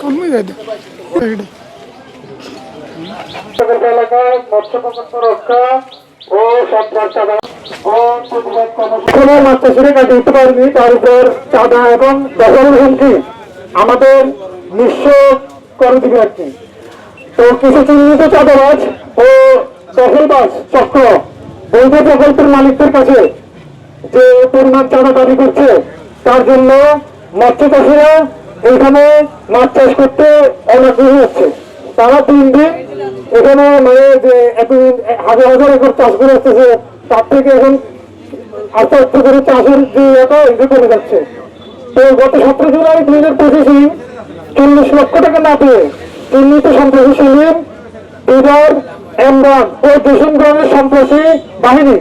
কমে উঠতে পারেনি তার উপর চাঁদা এবং দখল হুমকি। আমাদের নিঃস্ব করে দিবে আর কি তো কিছু চিহ্নিত চাঁদাবাজ ও দখলবাজ চক্র বৈধ প্রকল্পের মালিকদের কাছে যে পরিমাণ চাঁদা দাবি করছে তার জন্য মৎস্য চাষিরা এখানে মাছ চাষ করতে অনাগ্রহী হচ্ছে। তারা দিন দিন এখানে মানে যে এতদিন হাজার হাজার একর চাষ করে আসতেছে, তার থেকে এখন আস্তে আস্তে করে চাষের যে এটা এটা কমে যাচ্ছে। তো গত সতেরো জুলাই দুই হাজার পঁচিশে চল্লিশ লক্ষ টাকা না পেয়ে চিহ্নিত সন্ত্রাসী শিবির বিবার এমরান ও কিশনগঞ্জের সন্ত্রাসী বাহিনী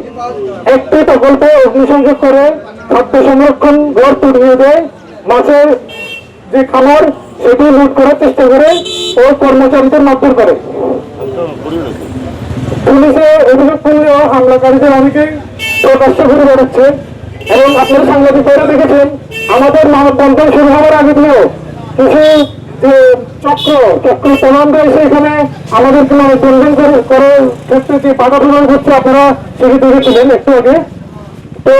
একটি প্রকল্পে অগ্নিসংযোগ করে খাদ্য সংরক্ষণ ঘর তুলিয়ে দেয় মাছের যে খামার সেটি লুট করার চেষ্টা করে ও কর্মচারীদের মারধর করে। পুলিশে অভিযোগ করলেও হামলাকারীদের অনেকেই প্রকাশ্য ঘুরে বেড়াচ্ছে এবং আপনারা সাংবাদিকরা দেখেছেন, আমাদের মানববন্ধন শুরু হওয়ার আগে দিয়েও কিছু, যে চক্র চক্র প্রমাণরা এসে এখানে আমাদেরকে মানববন্ধন করে- ক্ষেত্রে যে বাধা প্রদান করছে, আপনারা সেটি দেখেছিলেন একটু আগে। তো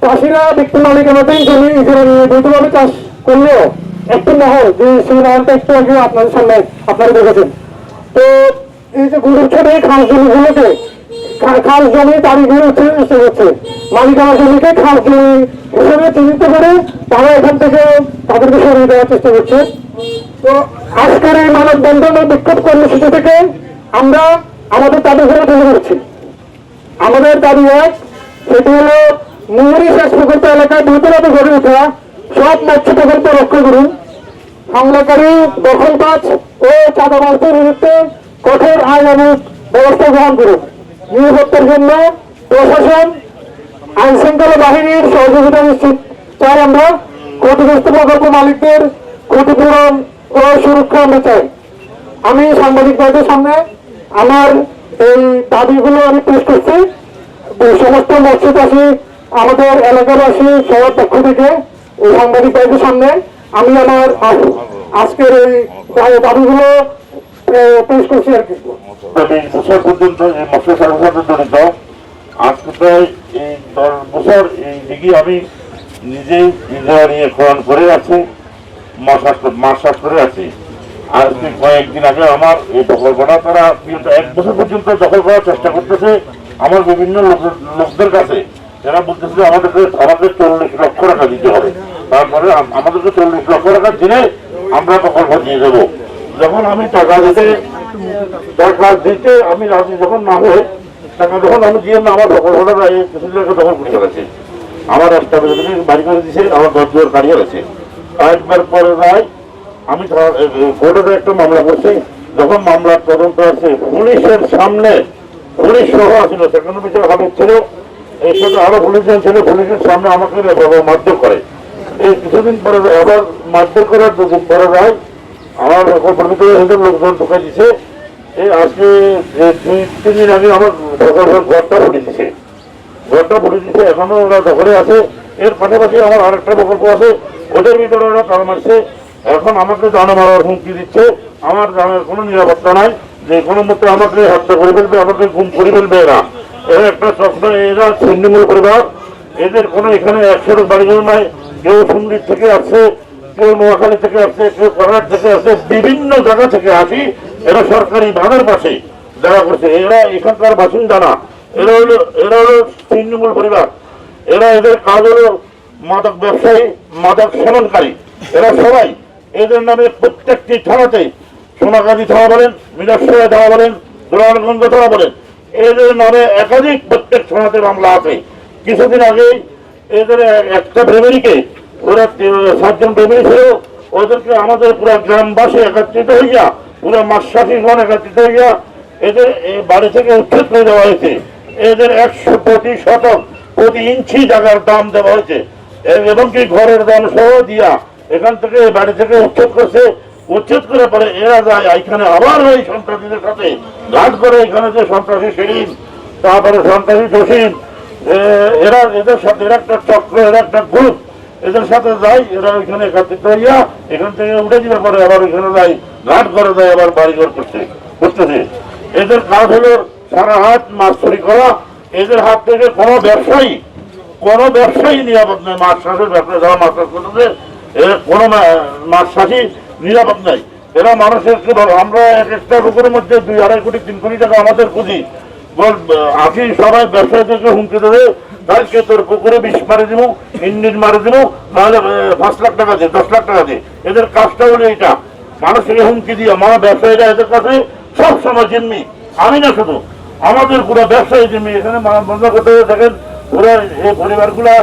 চাষিরা ব্যক্তি মালিকানাতেই জমি ইজারা নিয়ে দ্রুতভাবে চাষ করলেও একটি মহল, যে সেই মহলটা একটু আগে আপনাদের সামনে আপনারা দেখেছেন। তো এই যে গরুর এই খাস জমিগুলোকে খাস জমি তারিখে হচ্ছে চেষ্টা করছে মালিকানা জমিকে খাস জমি হিসেবে চিহ্নিত করে তারা এখান থেকে তাদেরকে সরিয়ে দেওয়ার চেষ্টা করছে। তো আজকের এই মানববন্ধন ও বিক্ষোভ কর্মসূচি থেকে আমরা আমাদের দাবিগুলো তুলে ধরছি। আমাদের দাবি এক সেটি হলো মুহুরি শেষ প্রকল্প এলাকায় দ্রুতভাবে গড়ে ওঠা সব মৎস্য প্রকল্প রক্ষা করুন। হামলাকারী দখলবাজ ও চাঁদাবাজদের বিরুদ্ধে কঠোর আইন এবং ব্যবস্থা গ্রহণ করুন নিরাপত্তার জন্য প্রশাসন আইন শৃঙ্খলা বাহিনীর সহযোগিতা নিশ্চিত। চাই আমরা ক্ষতিগ্রস্ত প্রকল্প মালিকদের ক্ষতিপূরণ ও সুরক্ষা আমরা চাই। আমি সাংবাদিক সামনে আমার এই দাবিগুলো আমি পেশ করছি। সমস্ত চাষী আমাদের এলাকাবাসী সবার পক্ষ থেকে এই সাংবাদিক সামনে আমি আমার আজকের এই দাবিগুলো পেশ করছি আর কি। করে করে- করে আজকে কয়েকদিন আগে আমার এই বিগত এক বছর পর্যন্ত দখল করার চেষ্টা করতেছে আমার বিভিন্ন লোকদের কাছে। যারা বলতেছে যে আমাদেরকে, আমাদের চল্লিশ লক্ষ টাকা দিতে হবে। তারপরে আম- আমাদেরকে চল্লিশ লক্ষ টাকা দিলে আমরা প্রকল্প দিয়ে দেবো যখন আমি টাকা দিতে টাকা দিতে আমি রাজি যখন হয়ে, টাকা যখন আমি দিয়ে না, আমার প্রকল্পটা এই কিছু দখল করে ফেলেছে আমার বেতনে বাড়ি করে দিছে, আমার দশ দুয়ার কারিয়ে আছে। কয়েকবার পরে যায় আমি কোর্টে একটা মামলা করছি। যখন মামলার তদন্ত আছে, পুলিশের সামনে, পুলিশ সহ আছিল সেখানে বিচার হাবিব ছিল। এই সাথে আরও পুলিশজন ছিল, পুলিশের সামনে আমাকে মারধর করে। এই কিছুদিন পরে আবার মারধর করার দুদিন পরে যায়, আমার প্রকল্পের ভিতরে লোকজন ঢুকাই দিছে। এই আজকে যে দুই, তিন দিন আগে আমার ঘরটা ফুটে দিছে। ঘরটা ফুটে দিছে, এখনও ওরা দখলে আছে। এর পাশাপাশি আমার আরেকটা প্রকল্প আছে, ওদের ভিতরে ওরা তাল মারছে। এখন আমাকে জানা মারার হুমকি দিচ্ছে। আমার জানের কোনো নিরাপত্তা নাই। যে কোনো মতে আমাকে হত্যা করে ফেলবে, আমাকে গুম করে ফেলবে এরা। এরা একটা স্বপ্ন এরা ছিন্নমূল পরিবার। এদের কোনো এখানে একশোর বাড়িঘর নাই। কেউ সুন্দর থেকে আসছে কেউ নোয়াখালী থেকে আসছে কেউ করার থেকে আসছে, বিভিন্ন জায়গা থেকে আসি, এরা সরকারি বাঁধের পাশে দেখা করছে। এরা এখানকার বাসিন্দা না। এরা হলো এরা হলো তৃণমূল পরিবার। এরা এদের কাজ হলো মাদক ব্যবসায়ী, মাদক সেবনকারী। এরা সবাই এদের নামে প্রত্যেকটি থানাতে সোনাগাজী থানা বলেন মিনাশ্বরা থানা বলেন, দুরানগঞ্জ থানা বলেন। এদের নামে একাধিক প্রত্যেক থানাতে মামলা আছে। কিছুদিন আগেই এদের একটা ফ্যামিলিকে, ওরা সাতজন ফ্যামিলি ছিল, ওদেরকে আমাদের পুরো গ্রামবাসী একত্রিত হইয়া, পুরো মাসাফিগণ একত্রিত হইয়া এদের বাড়ি থেকে উচ্ছেদ করে দেওয়া হয়েছে। এদের একশো প্রতি শতক প্রতি ইঞ্চি জায়গার দাম দেওয়া হয়েছে। এবং কি ঘরের দাম সহ দিয়া এখান থেকে বাড়ি থেকে উচ্ছেদ করছে। উচ্ছেদ করে পরে এরা যায় এখানে আবার ওই সন্ত্রাসীদের সাথে ঘাট করে, এখানে যে সন্ত্রাসী সেলিম তারপরে সন্ত্রাসী জসিম এরা এদের সাথে, এরা একটা চক্র, এরা একটা গ্রুপ এদের সাথে যাই, এরা ওইখানে একত্রিত হইয়া এখান থেকে উঠে দিবার পরে আবার ওইখানে যাই। ঘাট করে দেয় আবার বাড়িঘর করছে করতেছে এদের কাজ হলো সারা হাত মাছ চুরি করা। এদের হাত থেকে কোনো ব্যবসায়ী কোনো ব্যবসায়ী নিরাপদ নয় মাছ চাষের ব্যবসা যারা মাছ চাষ করতেছে এর কোনো মাছ চাষই নিরাপদ নাই। এরা মানুষের আমরা এক একটা পুকুরের মধ্যে দুই আড়াই কোটি, তিন কোটি টাকা আমাদের পুঁজি। আছি সবাই ব্যবসায়ীদেরকে হুমকি দেবে কালকে তোর পুকুরে বিষ মারি দিব ইঞ্জিন মারি দিব আহ, পাঁচ লাখ টাকা দে দশ লাখ টাকা দে। এদের কাজটা হলো এটা মানুষকে হুমকি দিয়ে আমার ব্যবসায়ীরা এদের কাছে সব সময় জিম্মি। আমি না শুধু আমাদের পুরো ব্যবসায়ী জিম্মি। এখানে বন্ধ করতে দেখেন পুরো এই পরিবারগুলা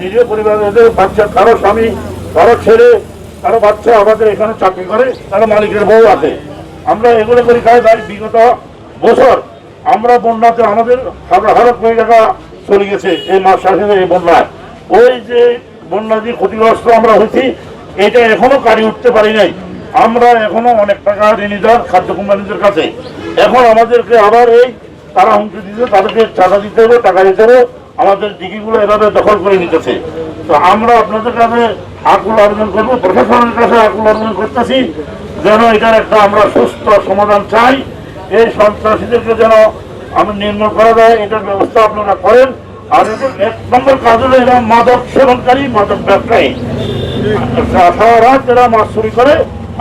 নিরীহ পরিবার এদের বাচ্চা কারও স্বামী কারও ছেলে কারও বাচ্চা আমাদের এখানে চাকরি করে কারও মালিকের বউ আছে। আমরা এগুলো করি তাই বিগত বছর। আমরা বন্যাতে আমাদের হাজার কোটি টাকা চলে গেছে এই মাস শাসনে এই বন্যায়। ওই যে বন্যা যে ক্ষতিগ্রস্ত আমরা হয়েছি, এটা এখনও কারি উঠতে পারি নাই। আমরা এখনও অনেক টাকা ঋণীদার খাদ্য কোম্পানিদের কাছে। এখন আমাদেরকে আবার এই তারা হুমকি দিতে তাদেরকে চাঁদা দিতে হবে, টাকা দিতে হবে। আমাদের দিঘিগুলো এভাবে দখল করে নিতেছে। তো আমরা আপনাদের কাছে আকুল আবেদন করব, প্রশাসনের কাছে আকুল আবেদন করতেছি, যেন এটার একটা আমরা সুস্থ সমাধান চাই। এই সন্ত্রাসীদেরকে যেন আমি নির্মূল করা যায়, এটার ব্যবস্থা আপনারা করেন। আর এক নম্বর কাজ হলো এরা মাদক সেবনকারী, মাদক ব্যবসায়ী। সারা এরা মাছ চুরি করে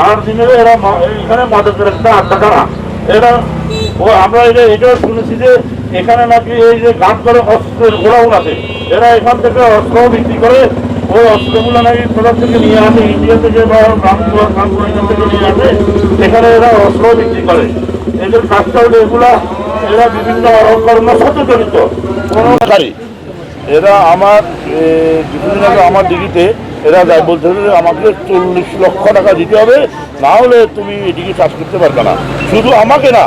আর দিনে এরা এখানে মাদকের একটা আড্ডা করা এরা, ও আমরা এটা, এটাও শুনেছি যে এখানে নাকি এই যে গান করে অস্ত্রের গোড়াউন আছে। এরা এখান থেকে অস্ত্র বিক্রি করে। ওই অস্ত্রগুলো নাকি কোথাও থেকে নিয়ে আসে? ইন্ডিয়া থেকে বা এখান থেকে নিয়ে আসে এখানে এরা অস্ত্র বিক্রি করে। এদের কাজটা হলো এরা বিভিন্ন কর্মের সাথে জড়িত। এরা আমার কিছুদিন আগে আমার ডিগিতে এরা যায় বলতে আমাকে চল্লিশ লক্ষ টাকা দিতে হবে, না হলে তুমি এদিকে চাষ করতে পারবে না। শুধু আমাকে না,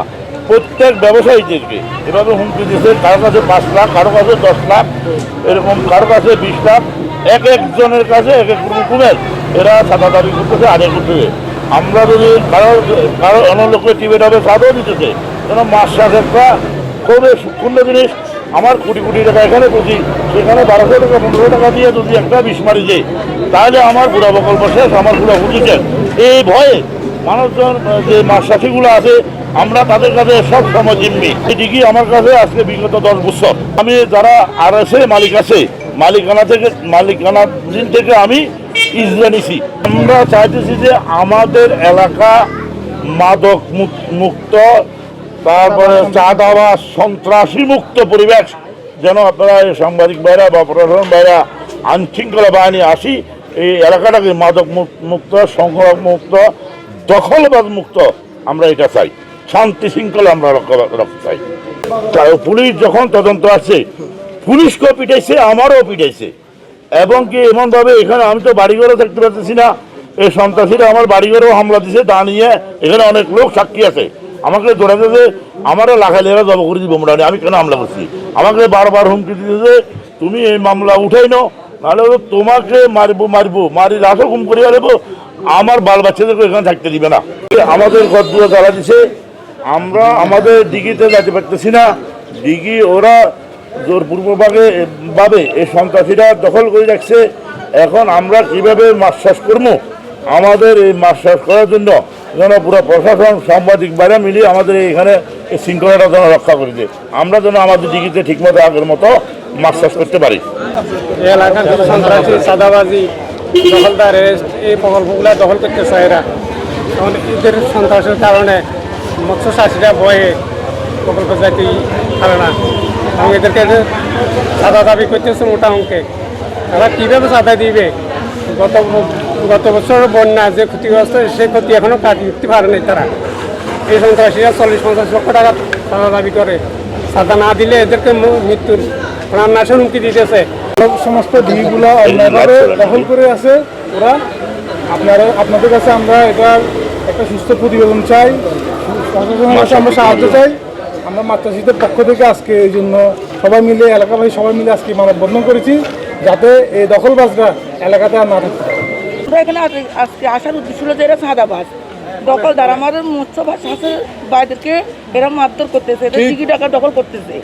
প্রত্যেক ব্যবসায়ীদেরকে। এভাবে হুমকি দিয়েছে, কারও কাছে পাঁচ লাখ, কারও কাছে দশ লাখ, এরকম কারও কাছে বিশ লাখ, এক একজনের কাছে এক এক রকমের। এরা সাদা দাবি করতেছে, আদায় করতেছে। আমরা যদি কারও কারও অন্য লোকের টিভি টাবে সাদও দিতেছে, যেন মাছ চাষ একটা খুবই সূক্ষ্ম জিনিস, আমার কোটি কোটি টাকা এখানে পুঁজি সেখানে বারোশো টাকা পনেরো টাকা দিয়ে যদি একটা বিষ মারি যায় তাহলে আমার পুরা প্রকল্প শেষ, আমার পুরো শেষ। এই ভয়ে মানুষজন যে মাছ চাষিগুলো আছে, আমরা তাদের কাছে সব সময় জিম্মি। এদিকে আমার কাছে আজকে বিগত দশ বছর। আমি যারা আর আছে মালিক আছে, মালিকানা থেকে মালিকানা দিন থেকে আমি ইজরা নিছি আমরা চাইতেছি যে আমাদের এলাকা মাদক মুক- মুক্ত, তারপরে চাঁদাবাস সন্ত্রাসী মুক্ত পরিবেশ, যেন আপনারা সাংবাদিক ভাইরা বা প্রশাসন ভাইরা আইনশৃঙ্খলা বাহিনী আসি, এই এলাকাটাকে মাদক মুক- মুক্ত সংখ্যক মুক্ত দখলবাদ মুক্ত আমরা এটা চাই। শান্তি শৃঙ্খলা আমরা রক্ষা চাই। পুলিশ যখন তদন্ত আছে পুলিশকেও পিটাইছে, আমারও পিটাইছে। এবং কি এমনভাবে এখানে আমি তো বাড়িঘরও দেখতে পাচ্ছি না। এই সন্ত্রাসীরা আমার বাড়িঘরেও হামলা দিছে তা নিয়ে। এখানে অনেক লোক সাক্ষী আছে। আমাকে ধরে যে আমারও লাখা লেখা জব করে দিব মোটামুটি আমি কেন হামলা করছি? আমাকে বারবার হুমকি দিতেছে তুমি এই মামলা উঠাই নাও, নাহলে হলো তোমাকে মারবো মারবো, মারি রাখো ঘুম করে আনব আমার বাল বাচ্চাদেরকে এখানে থাকতে দিবে না। আমাদের ঘরদুয়া জ্বালা দিছে। আমরা আমাদের ডিগিতে যেতে পারতেছি না। ডিগি ওরা জোরপূর্বভাবে ভাবে এই সন্ত্রাসীরা দখল করে রাখছে। এখন আমরা কীভাবে চাষ করব? আমাদের এই চাষ করার জন্য যেন পুরো প্রশাসন, সাংবাদিক বাইরে মিলিয়ে আমাদের এখানে এই শৃঙ্খলাটা যেন রক্ষা করে দেয়। আমরা যেন আমাদের দিঘিতে ঠিকমতো আগের মতো চাষ করতে পারি। এলাকার সাদাবাজি দখলদার প্রকল্পগুলো দখল করতে সন্ত্রাসের কারণে মৎস্য চাষিরা ভয়ে প্রকল্প পারে না। এবং এদেরকে সাদা দাবি করতেছে মোটা অঙ্কে। তারা কীভাবে সাদা দিবে? গত গত বছর বন্যা যে ক্ষতিগ্রস্ত, সে ক্ষতি এখনও কাটিয়ে উঠতে পারেনি তারা। এই সন্ত্রাসীরা চল্লিশ পঞ্চাশ লক্ষ টাকা সাদা দাবি করে। সাদা না দিলে এদেরকে মৃত্যুর প্রাণ নাশের হুমকি দিতেছে। সমস্ত দিকগুলো অন্যায়ভাবে দখল করে আছে। ওরা আপনারা আপনাদের কাছে আমরা এটা একটা সুস্থ প্রতিবেদন চাই। আমরা সাহায্য চাই। আমরা মাত্রাশীদের পক্ষ থেকে আজকে এই জন্য সবাই মিলে এলাকাবাসী সবাই মিলে আজকে মানববন্ধন করেছি যাতে এই দখলবাজরা এলাকাতে আর না থাকতে আমরা এখানে আজ- আজকে আসার উদ্দেশ্য হলো যে এরা সাদাবাজ। দখলদার আমাদের মৎস্য বা চাষের বাইদেরকে এরা মারধর করতেছে এদের টিকি টাকা দখল করতেছে।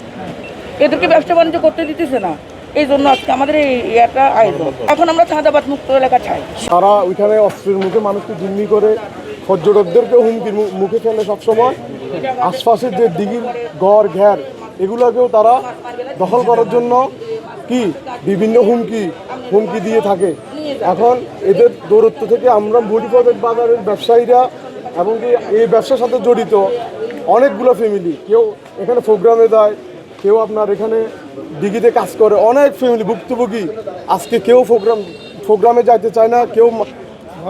এদেরকে ব্যবসা বাণিজ্য করতে দিতেছে না। এই জন্য আজকে আমাদের এই একটা আয়োজন। এখন আমরা চাঁদাবাদ মুক্ত এলাকা চাই। তারা ওইখানে অস্ত্রের মুখে মানুষকে জিম্মি করে পর্যটকদেরকে হুমকির মুখে ফেলে সবসময়। আশপাশের যে দিঘির গড়, ঘের, এগুলোকেও তারা দখল করার জন্য কি বিভিন্ন হুমকি হুমকি দিয়ে থাকে। এখন এদের দৌরত্ব থেকে আমরা মুড়িপদের বাজারের ব্যবসায়ীরা এবং এই ব্যবসার সাথে জড়িত অনেকগুলো ফ্যামিলি কেউ এখানে প্রোগ্রামে দেয় কেউ আপনার এখানে ডিগিতে কাজ করে। অনেক ফ্যামিলি ভুক্তভোগী। আজকে কেউ প্রোগ্রাম, প্রোগ্রামে যাইতে চায় না, কেউ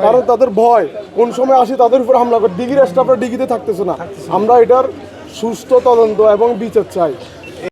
কারণ তাদের ভয়। কোন সময় আসি তাদের উপর হামলা করে। ডিগির স্টাফরা ডিগিতে থাকতেছে না। আমরা এটার সুস্থ তদন্ত এবং বিচার চাই।